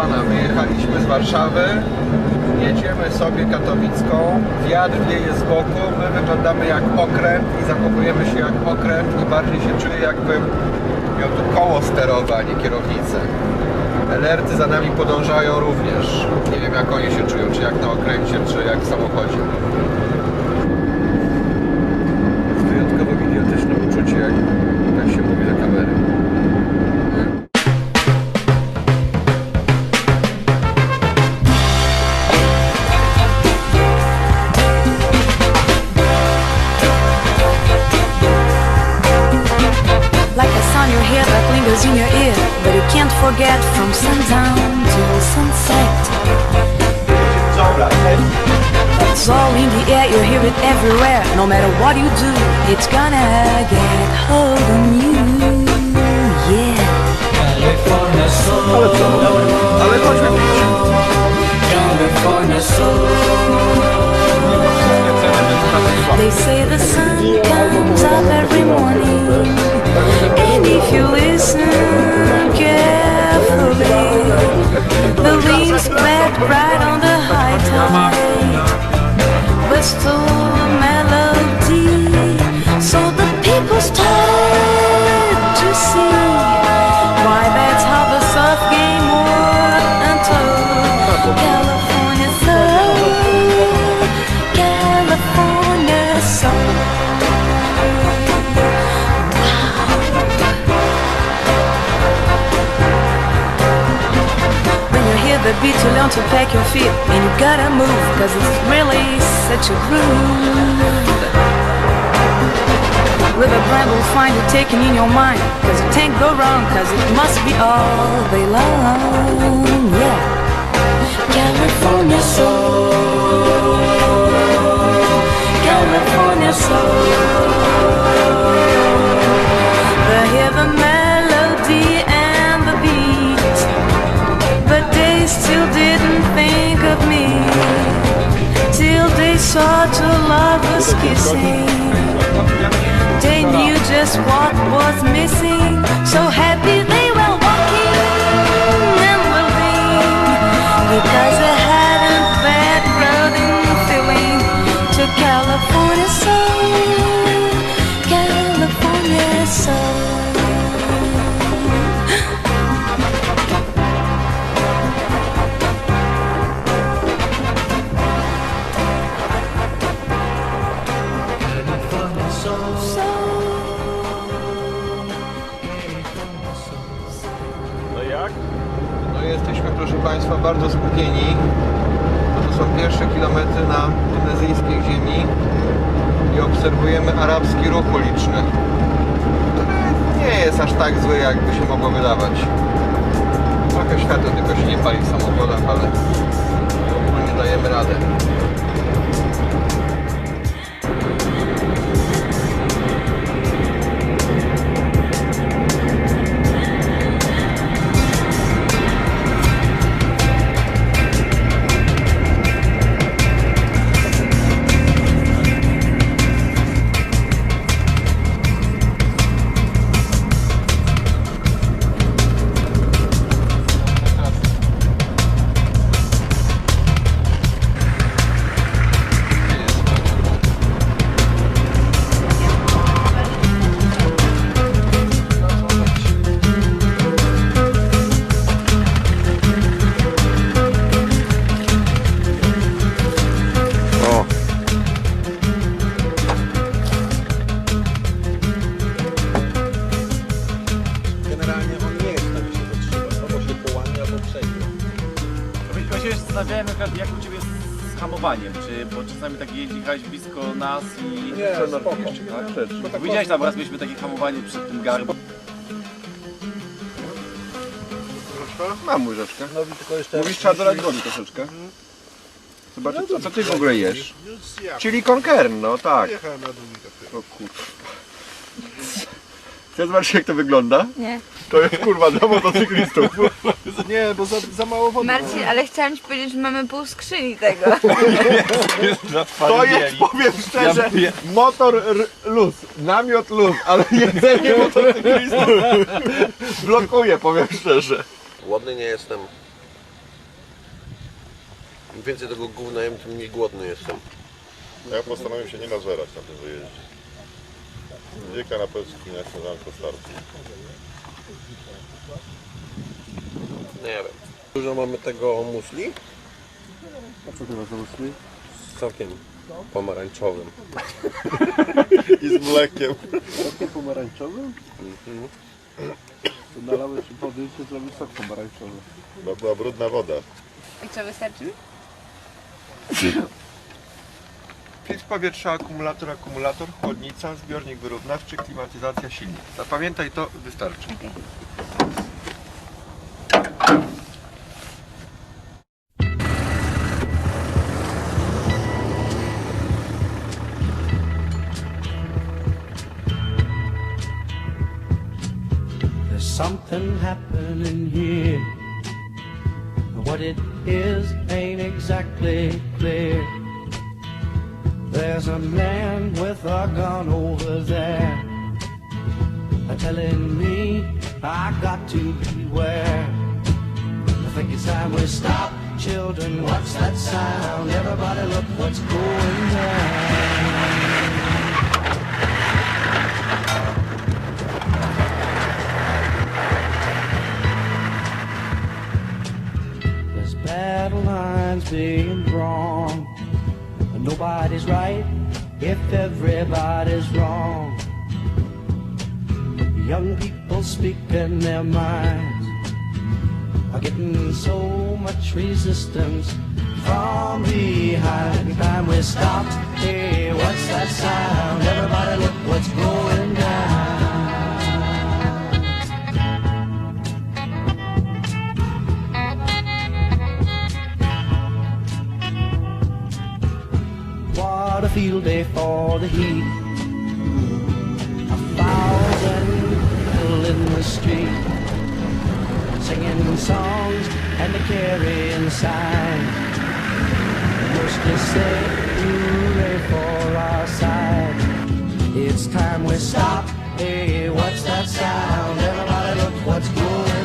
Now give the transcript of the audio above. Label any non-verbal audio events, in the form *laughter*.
pana, wyjechaliśmy z Warszawy, jedziemy sobie katowicką, wiatr wieje z boku, my wyglądamy jak okręt i zachowujemy się jak okręt i bardziej się czuję jakbym miał tu koło sterowe, a nie kierownicę. Lerty za nami podążają również. Nie wiem jak oni się czują, czy jak na okręcie, czy jak w samochodzie. Forget from sundown till sunset. It's all in the air, you hear it everywhere. No matter what you do, it's gonna get hold on you. Yeah. California soul, Ale chodźmy pić. California soul. The beat, learn to pack your feet. And you gotta move, cause it's really such a groove. With a brand will find you taking in your mind Cause you can't go wrong, cause it must be all day long Yeah. California soul California soul. The melody They knew just what was missing. So happy they were walking and moving because bardzo skupieni. To są pierwsze kilometry na tunezyjskiej ziemi i obserwujemy arabski ruch uliczny, który nie jest aż tak zły, jakby się mogło wydawać. Trochę światła tylko się nie pali w samochodach, ale ogólnie dajemy radę. Zastanawiałem na przykład, jak u Ciebie z hamowaniem, czy, bo czasami tak jechałeś blisko nas i... Nie, spoko. Tak? Widziałeś tam raz mieliśmy takie hamowanie przed tym garbem. Mam łyżeczkę. No i tylko jeszcze... Mówisz, trzeba dodać wody troszeczkę. Zobaczyć, a co ty w ogóle jesz? Czyli konkern, no tak. Jechałem na długi O kurwa. Chcesz zobaczyć jak to wygląda? Nie. To jest kurwa dla motocyklistów. *laughs* Nie, bo za, za mało wody. Marcin, ale chciałam ci powiedzieć, że mamy pół skrzyni tego. *laughs* To jest, powiem szczerze, motor r- luz, namiot luz, ale jedzenie motocyklistów *laughs* blokuje, powiem szczerze. Głodny nie jestem. Im więcej tego gówna jem, tym mniej głodny jestem. Ja postanowiłem się nie nażerać na tym wyjeździe. Dwie kanapeczki na śniadanko starczy. Nie wiem. Dużo mamy tego musli? A co ty masz na myśli? Z sokiem pomarańczowym. *laughs* I z mlekiem. Sokiem pomarańczowym? To nalałeś wody i się zrobił sok pomarańczowy. Bo była brudna woda. I co wystarczy? Filtr powietrza, akumulator, akumulator, chłodnica, zbiornik wyrównawczy, klimatyzacja, silnik. Zapamiętaj to, wystarczy. There's something happening here. What it is ain't exactly clear. There's a man with a gun over there telling me I got to beware. I think it's time we stop, children. What's that sound? Everybody, look what's going down. There's battle lines being drawn. Nobody's right if everybody's wrong. Young people speaking their minds are getting so much resistance from behind. Time we stop. Hey, what's that sound? Everybody, look what's going down. Field day for the heat. A thousand people in the street singing songs and carrying signs. Mostly say hooray for our side. It's time we stop. Hey, what's that sound? Everybody look what's going